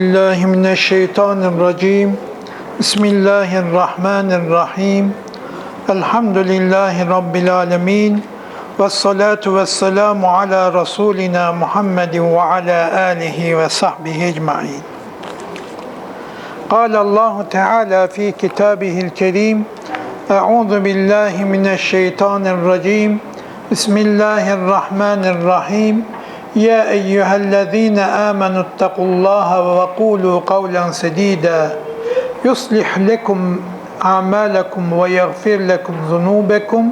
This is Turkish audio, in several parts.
الله من الشيطان الرجيم بسم الله الرحمن الرحيم الحمد لله رب العالمين والصلاة والسلام على رسولنا محمد وعلى آله وصحبه أجمعين قال الله تعالى في كتابه الكريم أعوذ بالله من الشيطان الرجيم بسم الله الرحمن الرحيم يا أيها الذين آمنوا اتقوا الله وقولوا قولا سديدا. يصلح لكم أعمالكم ويغفر لكم ذنوبكم.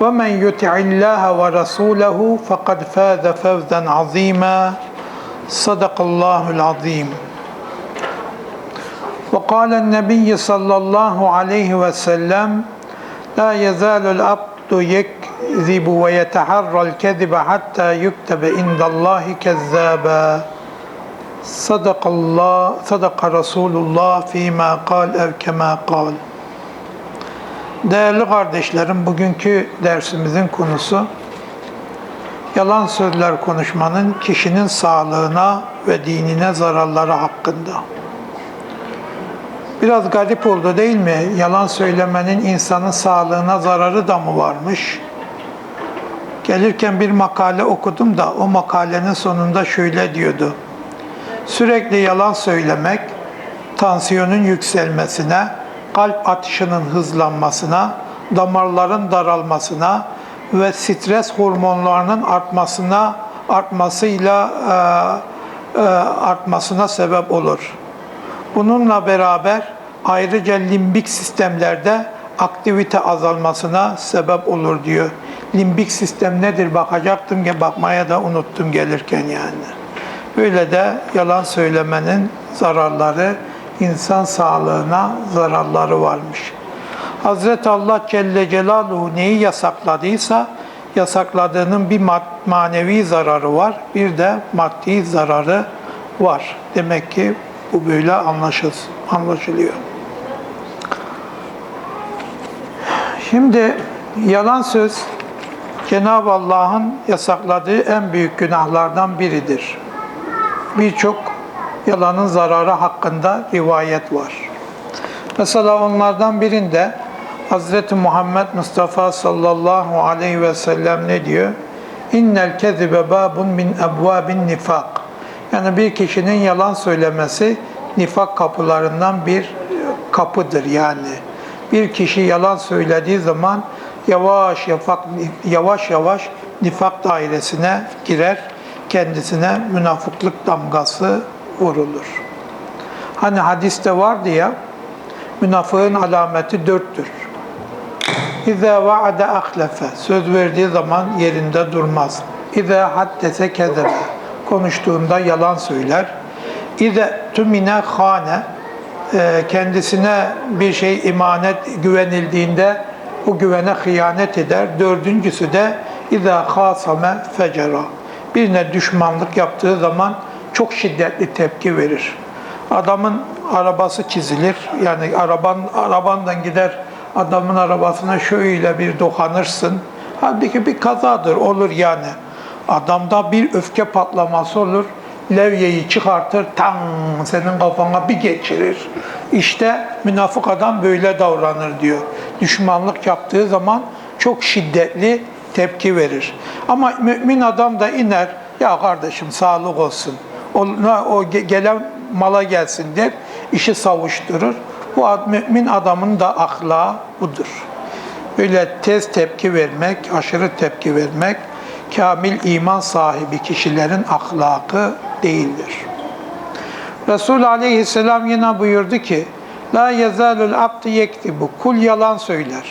ومن يطع الله ورسوله فقد فاز فوزا عظيما. صدق الله العظيم. وقال النبي صلى الله عليه وسلم لا يزال العبد يكذب ويتحرى الكذب حتى يكتب عند الله كذابا صدق الله صدق رسول الله فيما قال أو كما قال Değerli kardeşlerim, bugünkü dersimizin konusu yalan sözler konuşmanın kişinin sağlığına ve dinine zararları hakkında. Biraz garip oldu değil mi? Yalan söylemenin insanın sağlığına zararı da mı varmış? Gelirken bir makale okudum da o makalenin sonunda şöyle diyordu. Sürekli yalan söylemek tansiyonun yükselmesine, kalp atışının hızlanmasına, damarların daralmasına ve stres hormonlarının artmasına artmasıyla e, e, artmasına sebep olur. Bununla beraber ayrıca limbik sistemlerde aktivite azalmasına sebep olur diyor. Limbik sistem nedir bakacaktım ki bakmaya da unuttum gelirken yani. Böyle de yalan söylemenin zararları, insan sağlığına zararları varmış. Hazreti Allah Celle Celaluhu neyi yasakladıysa yasakladığının bir manevi zararı var, bir de maddi zararı var. Demek ki bu böyle anlaşılıyor. Şimdi yalan söz Cenab-ı Allah'ın yasakladığı en büyük günahlardan biridir. Birçok yalanın zararı hakkında rivayet var. Mesela onlardan birinde Hz. Muhammed Mustafa sallallahu aleyhi ve sellem ne diyor? İnnel kezibe babun min ebvabin nifak. Yani bir kişinin yalan söylemesi nifak kapılarından bir kapıdır yani. Bir kişi yalan söylediği zaman yavaş yavaş yavaş yavaş nifak dairesine girer. Kendisine münafıklık damgası vurulur. Hani hadiste vardı ya münafığın alameti dörttür. İza vaade ahlefe söz verdiği zaman yerinde durmaz. İza haddese kezebe konuştuğunda yalan söyler. İze tümine hane kendisine bir şey emanet güvenildiğinde o güvene hıyanet eder. Dördüncüsü de İza hasame fecera. Birine düşmanlık yaptığı zaman çok şiddetli tepki verir. Adamın arabası çizilir. Yani araban arabandan gider adamın arabasına şöyle bir dokanırsın. Halbuki bir kazadır olur yani. Adamda bir öfke patlaması olur. Levyeyi çıkartır, tam senin kafana bir geçirir. İşte münafık adam böyle davranır diyor. Düşmanlık yaptığı zaman çok şiddetli tepki verir. Ama mümin adam da iner, ya kardeşim sağlık olsun. Ona o gelen mala gelsin der, işi savuşturur. Bu mümin adamın da ahlakı budur. Böyle tez tepki vermek, aşırı tepki vermek, kamil iman sahibi kişilerin ahlakı değildir. Resul aleyhisselam yine buyurdu ki, La yezalul abd yektibu, kul yalan söyler.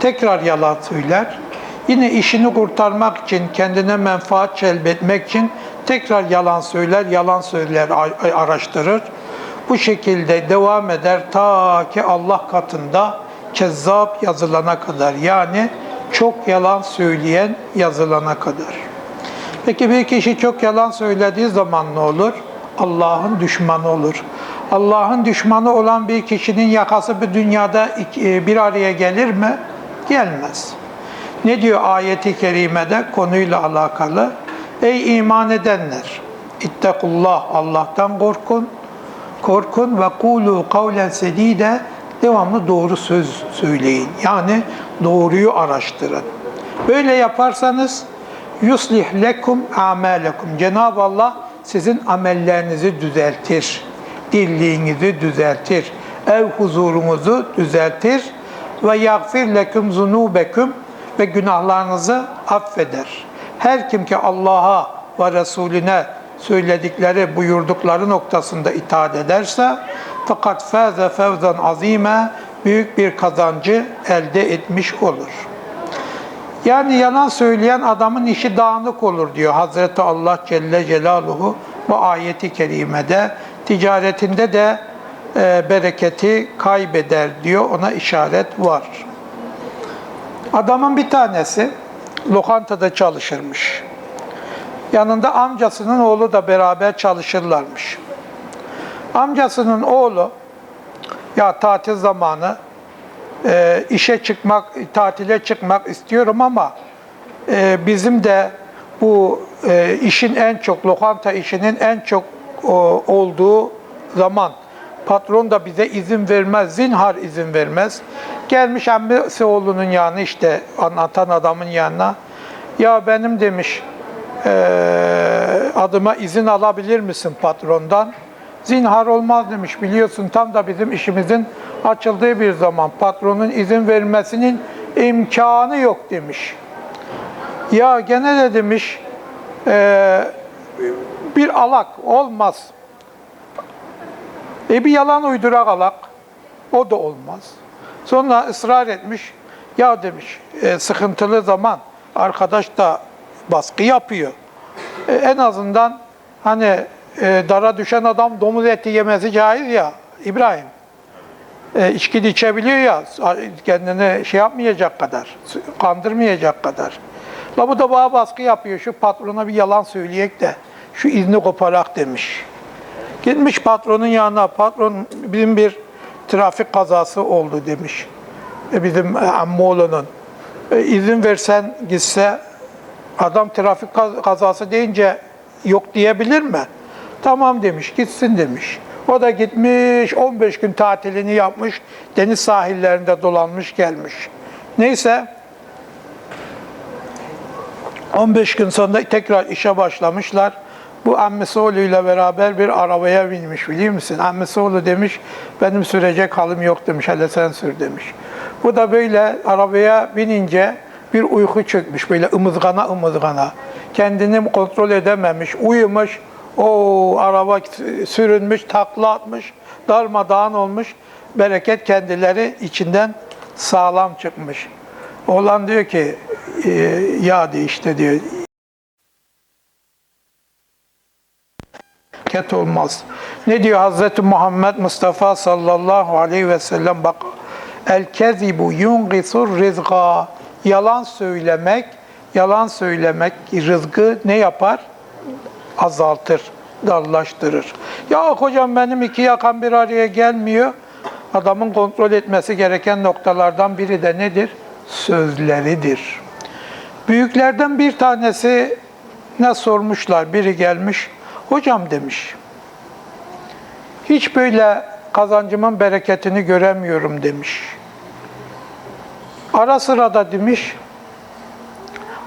Tekrar yalan söyler. Yine işini kurtarmak için, kendine menfaat celbetmek için tekrar yalan söyler, yalan söyler, araştırır. Bu şekilde devam eder ta ki Allah katında kezzap yazılana kadar. Yani çok yalan söyleyen yazılana kadar. Peki bir kişi çok yalan söylediği zaman ne olur? Allah'ın düşmanı olur. Allah'ın düşmanı olan bir kişinin yakası bir dünyada bir araya gelir mi? Gelmez. Ne diyor ayeti kerimede konuyla alakalı? Ey iman edenler! İttakullah Allah'tan korkun. Korkun ve kulu kavlen sedide devamlı doğru söz söyleyin. Yani doğruyu araştırın. Böyle yaparsanız yuslih lekum amalekum. Cenab-ı Allah sizin amellerinizi düzeltir. Dirliğinizi düzeltir. Ev huzurunuzu düzeltir ve yagfir leküm zunubeküm ve günahlarınızı affeder. Her kim ki Allah'a ve Resulüne söyledikleri, buyurdukları noktasında itaat ederse fakat fâze fevzan azime büyük bir kazancı elde etmiş olur. Yani yalan söyleyen adamın işi dağınık olur diyor Hazreti Allah Celle Celaluhu bu ayeti kerimede. Ticaretinde de e, bereketi kaybeder diyor. Ona işaret var. Adamın bir tanesi lokantada çalışırmış. Yanında amcasının oğlu da beraber çalışırlarmış. Amcasının oğlu ya tatil zamanı e, işe çıkmak, tatile çıkmak istiyorum ama e, bizim de bu e, işin en çok, lokanta işinin en çok o, olduğu zaman patron da bize izin vermez, zinhar izin vermez. Gelmiş emmisi oğlunun yanına işte anlatan adamın yanına. Ya benim demiş e, adıma izin alabilir misin patrondan? Zinhar olmaz demiş. Biliyorsun tam da bizim işimizin açıldığı bir zaman patronun izin vermesinin imkanı yok demiş. Ya gene de demiş e, bir alak olmaz. E bir yalan uydurak alak. O da olmaz. Sonra ısrar etmiş. Ya demiş e, sıkıntılı zaman arkadaş da baskı yapıyor. E, en azından hani e, dara düşen adam domuz eti yemesi caiz ya İbrahim. E, içki de içebiliyor ya kendini şey yapmayacak kadar, kandırmayacak kadar. La bu da bana baskı yapıyor. Şu patrona bir yalan söyleyek de şu izni koparak demiş. Gitmiş patronun yanına. Patron bizim bir trafik kazası oldu demiş. E, bizim e, ammoğlunun. E, izin versen gitse adam trafik kaz- kazası deyince yok diyebilir mi? Tamam demiş, gitsin demiş. O da gitmiş, 15 gün tatilini yapmış, deniz sahillerinde dolanmış gelmiş. Neyse, 15 gün sonra tekrar işe başlamışlar. Bu ammisi oğluyla beraber bir arabaya binmiş biliyor musun? Ammisi oğlu demiş, benim sürecek halim yok demiş, hele sen sür demiş. Bu da böyle arabaya binince bir uyku çökmüş, böyle ımızgana ımızgana. Kendini kontrol edememiş, uyumuş. O araba sürünmüş, takla atmış, darmadağın olmuş. Bereket kendileri içinden sağlam çıkmış. Oğlan diyor ki, e, ya diyor işte diyor, ket olmaz. Ne diyor Hazreti Muhammed Mustafa sallallahu aleyhi ve sellem bak el kezibu yungisur rizqa yalan söylemek yalan söylemek rızkı ne yapar? Azaltır, darlaştırır. Ya hocam benim iki yakan bir araya gelmiyor. Adamın kontrol etmesi gereken noktalardan biri de nedir? Sözleridir. Büyüklerden bir tanesi ne sormuşlar? Biri gelmiş. Hocam demiş. Hiç böyle kazancımın bereketini göremiyorum demiş. Ara sıra da demiş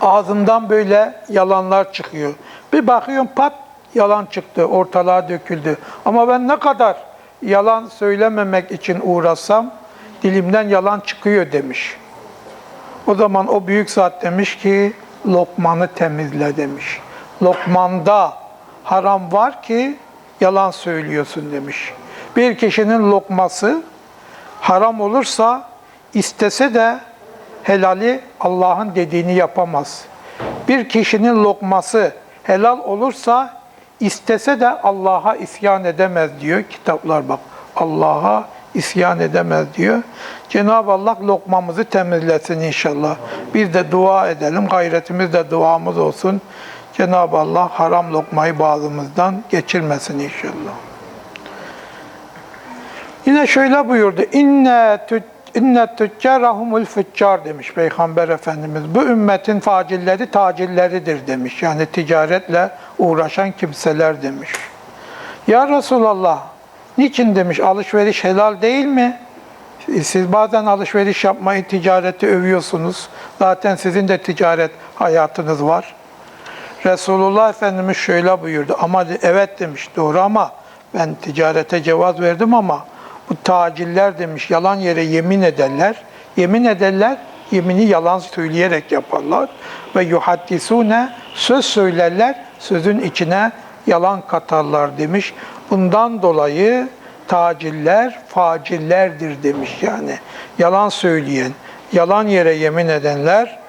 ağzımdan böyle yalanlar çıkıyor. Bir bakıyorum pat yalan çıktı, ortalığa döküldü. Ama ben ne kadar yalan söylememek için uğraşsam dilimden yalan çıkıyor demiş. O zaman o büyük zat demiş ki lokmanı temizle demiş. Lokmanda haram var ki yalan söylüyorsun demiş. Bir kişinin lokması haram olursa istese de helali Allah'ın dediğini yapamaz. Bir kişinin lokması helal olursa istese de Allah'a isyan edemez diyor kitaplar bak. Allah'a isyan edemez diyor. Cenab-ı Allah lokmamızı temizlesin inşallah. Biz de dua edelim, gayretimiz de duamız olsun. Cenab-ı Allah haram lokmayı bazımızdan geçirmesin inşallah. Yine şöyle buyurdu. İnne tü inne tüccarahumul füccar demiş Peygamber Efendimiz. Bu ümmetin facilleri tacilleridir demiş. Yani ticaretle uğraşan kimseler demiş. Ya Resulallah, niçin demiş alışveriş helal değil mi? Siz bazen alışveriş yapmayı, ticareti övüyorsunuz. Zaten sizin de ticaret hayatınız var. Resulullah Efendimiz şöyle buyurdu. Ama evet demiş doğru ama ben ticarete cevaz verdim ama bu taciller demiş yalan yere yemin ederler. Yemin ederler, yemini yalan söyleyerek yaparlar. Ve yuhaddisune söz söylerler, sözün içine yalan katarlar demiş. Bundan dolayı taciller facillerdir demiş yani. Yalan söyleyen, yalan yere yemin edenler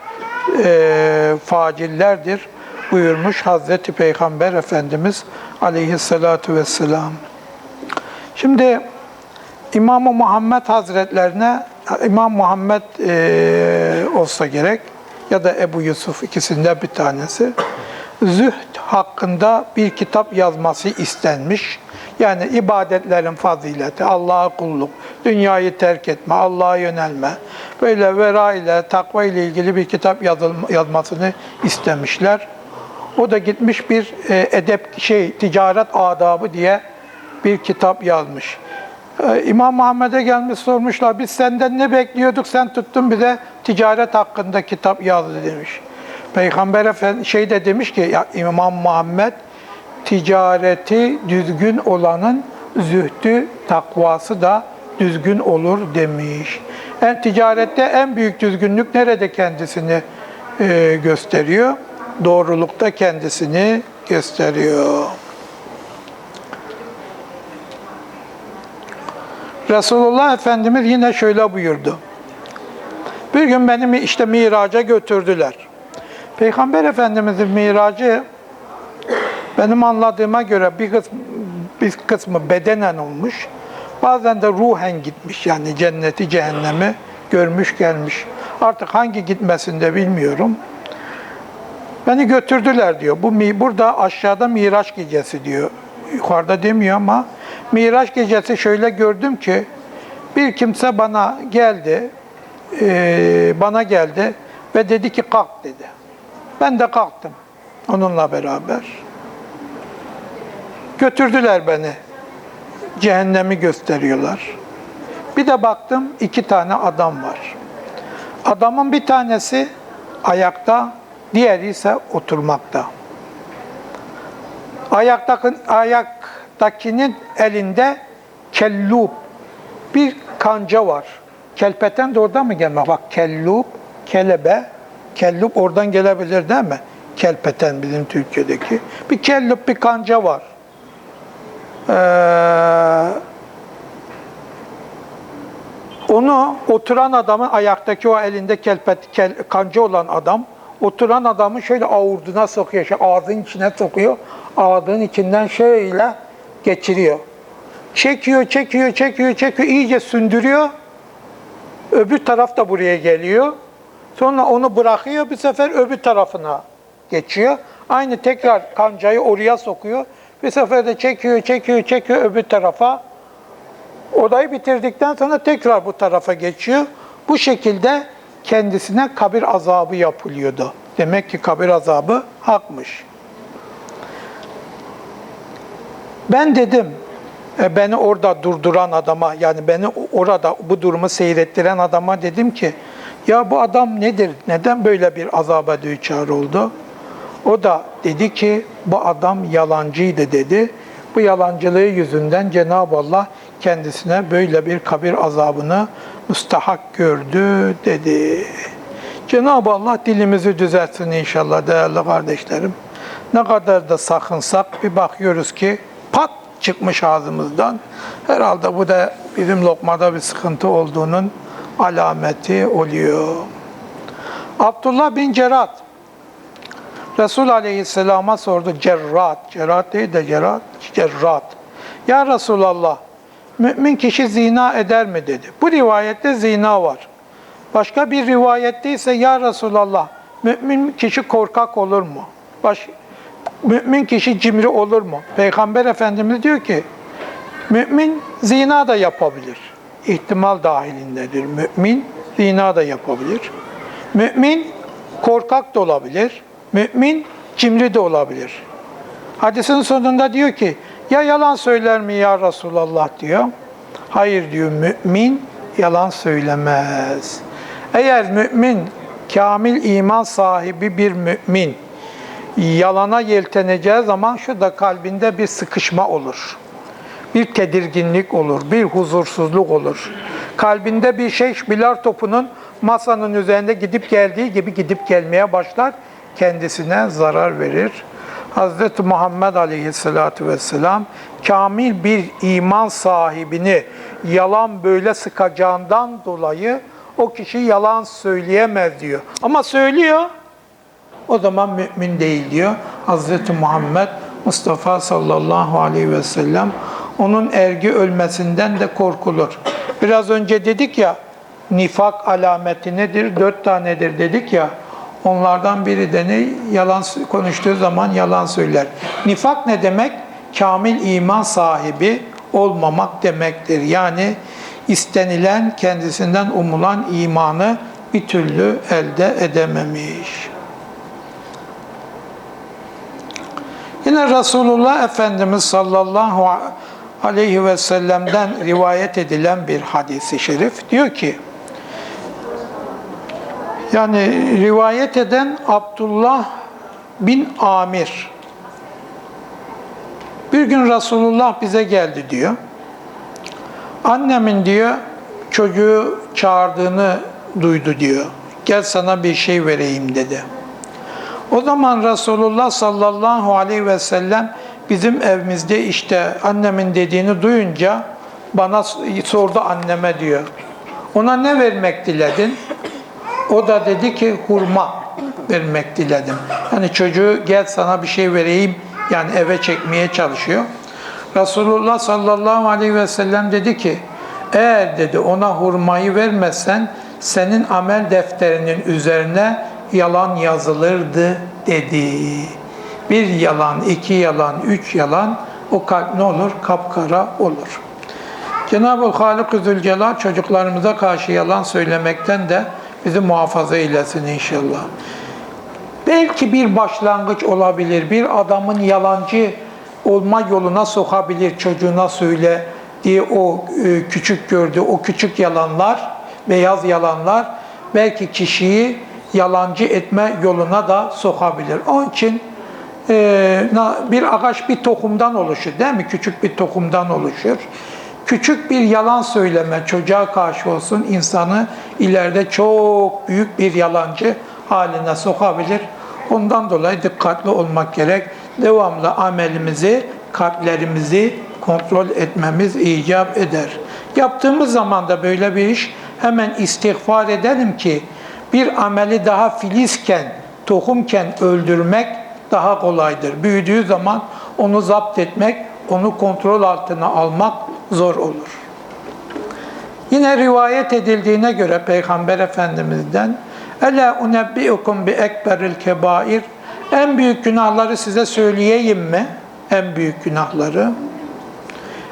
e, facillerdir buyurmuş Hazreti Peygamber Efendimiz aleyhissalatu vesselam. Şimdi İmam Muhammed Hazretlerine İmam Muhammed e, olsa gerek ya da Ebu Yusuf ikisinden bir tanesi zühd hakkında bir kitap yazması istenmiş. Yani ibadetlerin fazileti, Allah'a kulluk, dünyayı terk etme, Allah'a yönelme, böyle vera ile, takva ile ilgili bir kitap yazılma, yazmasını istemişler. O da gitmiş bir e, edep şey ticaret adabı diye bir kitap yazmış. Ee, İmam Muhammed'e gelmiş sormuşlar biz senden ne bekliyorduk sen tuttun bir de ticaret hakkında kitap yazdı demiş. Peygamber Efendi şey de demiş ki ya İmam Muhammed ticareti düzgün olanın zühdü takvası da düzgün olur demiş. En ticarette en büyük düzgünlük nerede kendisini e, gösteriyor? Doğrulukta kendisini gösteriyor. Resulullah Efendimiz yine şöyle buyurdu. Bir gün beni işte miraca götürdüler. Peygamber Efendimiz'in miracı benim anladığıma göre bir kısmı, bir kısmı bedenen olmuş. Bazen de ruhen gitmiş yani cenneti cehennemi görmüş gelmiş. Artık hangi gitmesinde bilmiyorum. Beni götürdüler diyor. Bu burada aşağıda Miraç gecesi diyor. Yukarıda demiyor ama Miraç gecesi şöyle gördüm ki bir kimse bana geldi, eee, bana geldi ve dedi ki kalk dedi. Ben de kalktım onunla beraber. Götürdüler beni. Cehennemi gösteriyorlar. Bir de baktım iki tane adam var. Adamın bir tanesi ayakta, diğeri ise oturmakta. Ayaktaki, ayaktakinin elinde kellub, bir kanca var. Kelpeten de oradan mı gelme? Bak kellub, kelebe, kellub oradan gelebilir değil mi? Kelpeten bizim Türkiye'deki. Bir kellub, bir kanca var. Ee, onu oturan adamın ayaktaki o elinde kelpet, kel, kanca olan adam oturan adamı şöyle avurduna sokuyor, şey, ağzının içine sokuyor. Ağzının içinden şöyle geçiriyor. Çekiyor, çekiyor, çekiyor, çekiyor, iyice sündürüyor. Öbür taraf da buraya geliyor. Sonra onu bırakıyor, bir sefer öbür tarafına geçiyor. Aynı tekrar kancayı oraya sokuyor. Bir sefer de çekiyor, çekiyor, çekiyor öbür tarafa. Odayı bitirdikten sonra tekrar bu tarafa geçiyor. Bu şekilde kendisine kabir azabı yapılıyordu. Demek ki kabir azabı hakmış. Ben dedim, e, beni orada durduran adama, yani beni orada bu durumu seyrettiren adama dedim ki, ya bu adam nedir, neden böyle bir azaba düçar oldu? O da dedi ki, bu adam yalancıydı dedi. Bu yalancılığı yüzünden Cenab-ı Allah kendisine böyle bir kabir azabını müstahak gördü dedi. Cenab-ı Allah dilimizi düzeltsin inşallah değerli kardeşlerim. Ne kadar da sakınsak bir bakıyoruz ki pat çıkmış ağzımızdan. Herhalde bu da bizim lokmada bir sıkıntı olduğunun alameti oluyor. Abdullah bin Cerat Resul Aleyhisselam'a sordu cerrat. Cerrat değil de cerrat. Cerrat. Ya Resulallah mümin kişi zina eder mi dedi. Bu rivayette zina var. Başka bir rivayette ise ya Resulallah mümin kişi korkak olur mu? Baş, mümin kişi cimri olur mu? Peygamber Efendimiz diyor ki mümin zina da yapabilir. İhtimal dahilindedir. Mümin zina da yapabilir. Mümin korkak da olabilir. Mümin cimri de olabilir. Hadisin sonunda diyor ki ya yalan söyler mi ya Resulallah diyor. Hayır diyor mümin yalan söylemez. Eğer mümin kamil iman sahibi bir mümin yalana yelteneceği zaman şurada kalbinde bir sıkışma olur. Bir tedirginlik olur, bir huzursuzluk olur. Kalbinde bir şey bilar topunun masanın üzerinde gidip geldiği gibi gidip gelmeye başlar. Kendisine zarar verir. Hz. Muhammed Aleyhisselatü Vesselam kamil bir iman sahibini yalan böyle sıkacağından dolayı o kişi yalan söyleyemez diyor. Ama söylüyor. O zaman mümin değil diyor. Hz. Muhammed Mustafa sallallahu aleyhi ve sellem onun ergi ölmesinden de korkulur. Biraz önce dedik ya nifak alameti nedir? Dört tanedir dedik ya. Onlardan biri de ne? Yalan konuştuğu zaman yalan söyler. Nifak ne demek? Kamil iman sahibi olmamak demektir. Yani istenilen, kendisinden umulan imanı bir türlü elde edememiş. Yine Resulullah Efendimiz sallallahu aleyhi ve sellem'den rivayet edilen bir hadisi şerif diyor ki yani rivayet eden Abdullah bin Amir bir gün Resulullah bize geldi diyor. Annemin diyor çocuğu çağırdığını duydu diyor. Gel sana bir şey vereyim dedi. O zaman Resulullah sallallahu aleyhi ve sellem bizim evimizde işte annemin dediğini duyunca bana sordu anneme diyor. Ona ne vermek diledin? O da dedi ki hurma vermek diledim. Yani çocuğu gel sana bir şey vereyim yani eve çekmeye çalışıyor. Resulullah sallallahu aleyhi ve sellem dedi ki eğer dedi ona hurmayı vermezsen senin amel defterinin üzerine yalan yazılırdı dedi. Bir yalan, iki yalan, üç yalan o kalp ne olur? Kapkara olur. Cenab-ı Halik-i Zülcelal çocuklarımıza karşı yalan söylemekten de bizi muhafaza eylesin inşallah. Belki bir başlangıç olabilir. Bir adamın yalancı olma yoluna sokabilir çocuğuna söyle diye o e, küçük gördü. O küçük yalanlar, beyaz yalanlar belki kişiyi yalancı etme yoluna da sokabilir. Onun için e, bir ağaç bir tohumdan oluşur değil mi? Küçük bir tohumdan oluşur. Küçük bir yalan söyleme çocuğa karşı olsun insanı ileride çok büyük bir yalancı haline sokabilir. Ondan dolayı dikkatli olmak gerek. Devamlı amelimizi, kalplerimizi kontrol etmemiz icap eder. Yaptığımız zaman da böyle bir iş hemen istiğfar edelim ki bir ameli daha filizken, tohumken öldürmek daha kolaydır. Büyüdüğü zaman onu zapt etmek, onu kontrol altına almak zor olur. Yine rivayet edildiğine göre Peygamber Efendimiz'den Ela unebbiukum bi ekberil kebair en büyük günahları size söyleyeyim mi? En büyük günahları.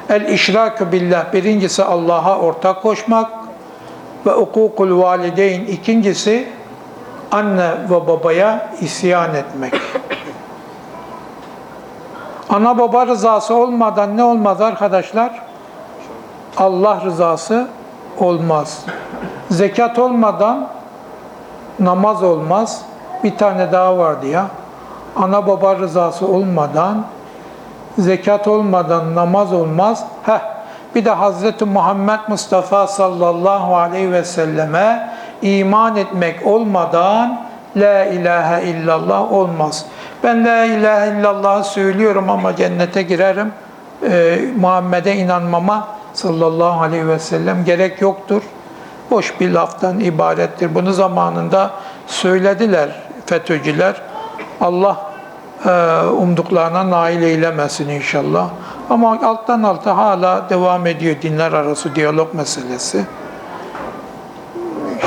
El işrakü billah birincisi Allah'a ortak koşmak ve ukukul valideyn ikincisi anne ve babaya isyan etmek. Ana baba rızası olmadan ne olmaz arkadaşlar? Allah rızası olmaz. Zekat olmadan namaz olmaz. Bir tane daha vardı ya. Ana baba rızası olmadan, zekat olmadan namaz olmaz. Heh, bir de Hz. Muhammed Mustafa sallallahu aleyhi ve selleme iman etmek olmadan La ilahe illallah olmaz. Ben La ilahe illallah söylüyorum ama cennete girerim. Ee, Muhammed'e inanmama sallallahu aleyhi ve sellem gerek yoktur. Boş bir laftan ibarettir. Bunu zamanında söylediler FETÖ'cüler. Allah e, umduklarına nail eylemesin inşallah. Ama alttan alta hala devam ediyor dinler arası diyalog meselesi.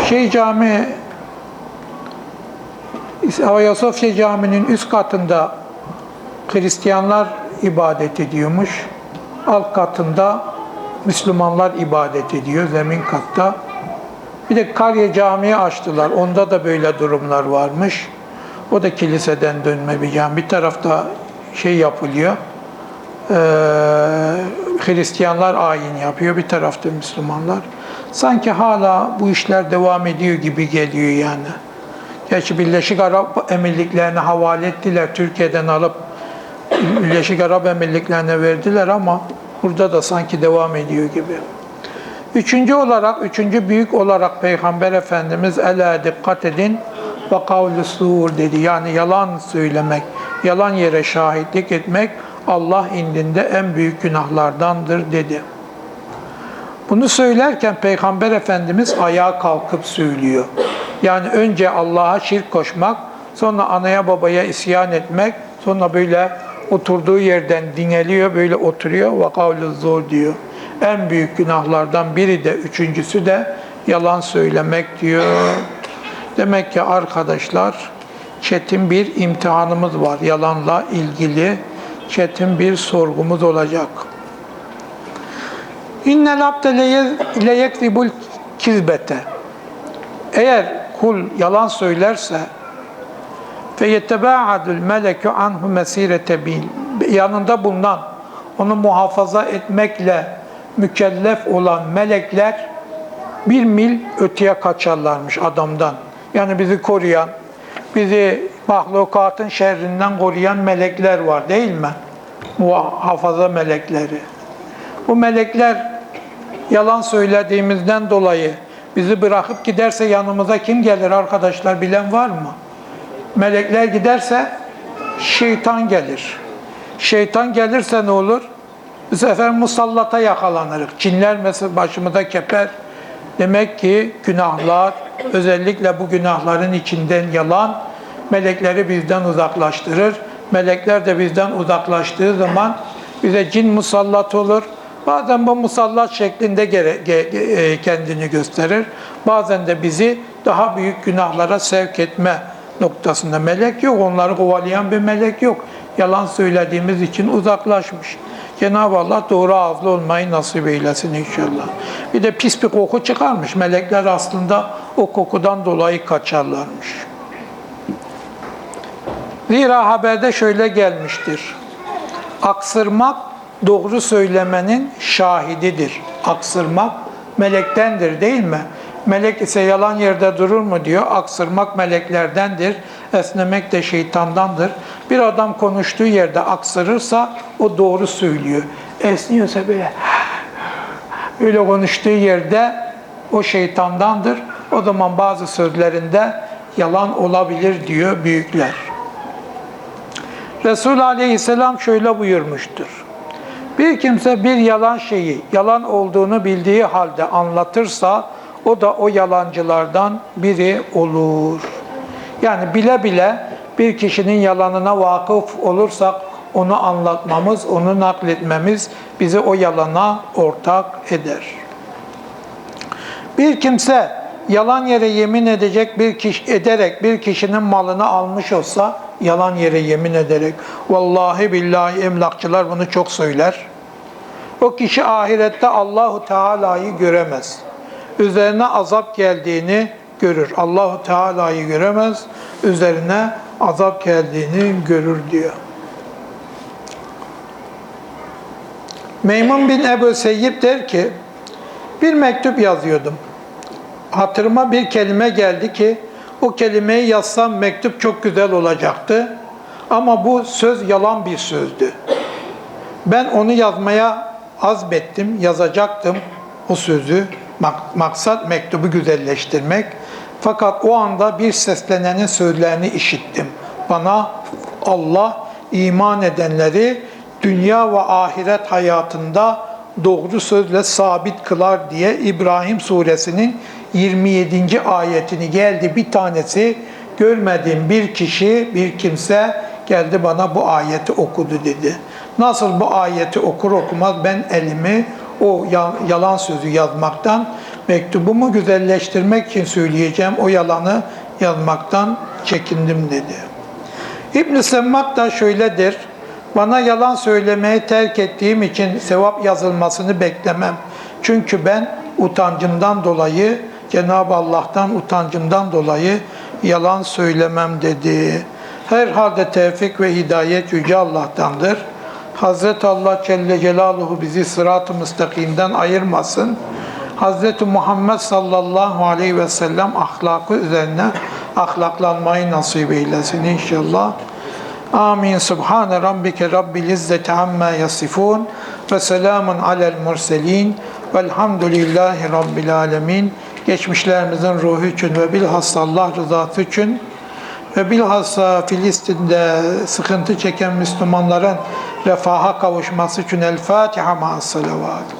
Şey cami Ayasofya Camii'nin üst katında Hristiyanlar ibadet ediyormuş. Alt katında Müslümanlar ibadet ediyor zemin katta. Bir de Karye Camii açtılar. Onda da böyle durumlar varmış. O da kiliseden dönme bir cami. Bir tarafta şey yapılıyor. Ee, Hristiyanlar ayin yapıyor, bir tarafta Müslümanlar. Sanki hala bu işler devam ediyor gibi geliyor yani. Gerçi Birleşik Arap Emirlikleri'ne havale ettiler, Türkiye'den alıp Birleşik Arap Emirlikleri'ne verdiler ama burada da sanki devam ediyor gibi. Üçüncü olarak, üçüncü büyük olarak Peygamber Efendimiz ele dikkat edin ve kavlu dedi. Yani yalan söylemek, yalan yere şahitlik etmek Allah indinde en büyük günahlardandır dedi. Bunu söylerken Peygamber Efendimiz ayağa kalkıp söylüyor. Yani önce Allah'a şirk koşmak, sonra anaya babaya isyan etmek, sonra böyle oturduğu yerden dineliyor, böyle oturuyor ve kavlu zor diyor. En büyük günahlardan biri de, üçüncüsü de yalan söylemek diyor. Demek ki arkadaşlar çetin bir imtihanımız var yalanla ilgili. Çetin bir sorgumuz olacak. İnnel abde leyekribul kizbete. Eğer kul yalan söylerse fe yettebaadul melekü anhu mesirete bil. Yanında bulunan onu muhafaza etmekle mükellef olan melekler bir mil öteye kaçarlarmış adamdan. Yani bizi koruyan, bizi mahlukatın şerrinden koruyan melekler var değil mi? Muhafaza melekleri. Bu melekler yalan söylediğimizden dolayı bizi bırakıp giderse yanımıza kim gelir arkadaşlar bilen var mı? Melekler giderse şeytan gelir. Şeytan gelirse ne olur? Bu sefer musallata yakalanırız. Cinler mesela başımıza keper. Demek ki günahlar, özellikle bu günahların içinden yalan, melekleri bizden uzaklaştırır. Melekler de bizden uzaklaştığı zaman bize cin musallat olur. Bazen bu musallat şeklinde e, kendini gösterir. Bazen de bizi daha büyük günahlara sevk etme noktasında melek yok. Onları kovalayan bir melek yok. Yalan söylediğimiz için uzaklaşmış. Cenab-ı Allah doğru ağızlı olmayı nasip eylesin inşallah. Bir de pis bir koku çıkarmış. Melekler aslında o kokudan dolayı kaçarlarmış. Zira haberde şöyle gelmiştir. Aksırmak doğru söylemenin şahididir. Aksırmak melektendir değil mi? Melek ise yalan yerde durur mu diyor. Aksırmak meleklerdendir. Esnemek de şeytandandır. Bir adam konuştuğu yerde aksırırsa o doğru söylüyor. Esniyorsa böyle öyle konuştuğu yerde o şeytandandır. O zaman bazı sözlerinde yalan olabilir diyor büyükler. Resul Aleyhisselam şöyle buyurmuştur. Bir kimse bir yalan şeyi yalan olduğunu bildiği halde anlatırsa o da o yalancılardan biri olur. Yani bile bile bir kişinin yalanına vakıf olursak onu anlatmamız, onu nakletmemiz bizi o yalana ortak eder. Bir kimse yalan yere yemin edecek bir kişi ederek bir kişinin malını almış olsa yalan yere yemin ederek vallahi billahi emlakçılar bunu çok söyler. O kişi ahirette Allahu Teala'yı göremez. Üzerine azap geldiğini görür. Allahu Teala'yı göremez. Üzerine azap geldiğini görür diyor. Meymun bin Ebu Seyyib der ki bir mektup yazıyordum. Hatırıma bir kelime geldi ki o kelimeyi yazsam mektup çok güzel olacaktı. Ama bu söz yalan bir sözdü. Ben onu yazmaya azmettim, yazacaktım o sözü. Maksat mektubu güzelleştirmek. Fakat o anda bir seslenenin sözlerini işittim. Bana Allah iman edenleri dünya ve ahiret hayatında doğru sözle sabit kılar diye İbrahim suresinin 27. ayetini geldi bir tanesi görmediğim bir kişi bir kimse geldi bana bu ayeti okudu dedi. Nasıl bu ayeti okur okumaz ben elimi o yalan sözü yazmaktan mektubumu güzelleştirmek için söyleyeceğim o yalanı yazmaktan çekindim dedi. İbn Semmak da şöyledir. Bana yalan söylemeyi terk ettiğim için sevap yazılmasını beklemem. Çünkü ben utancımdan dolayı Cenab-ı Allah'tan utancımdan dolayı yalan söylemem dedi. Her halde tevfik ve hidayet Yüce Allah'tandır. Hazreti Allah Celle Celaluhu bizi sırat-ı müstakimden ayırmasın. Hazreti Muhammed sallallahu aleyhi ve sellem ahlakı üzerine ahlaklanmayı nasip eylesin inşallah. Amin. Subhane rabbike rabbil izzeti amma yasifun ve selamun alel murselin velhamdülillahi rabbil alemin. Geçmişlerimizin ruhu için ve bilhassa Allah rızası için ve bilhassa Filistin'de sıkıntı çeken Müslümanların refaha kavuşması için El Fatiha ma'as salavat.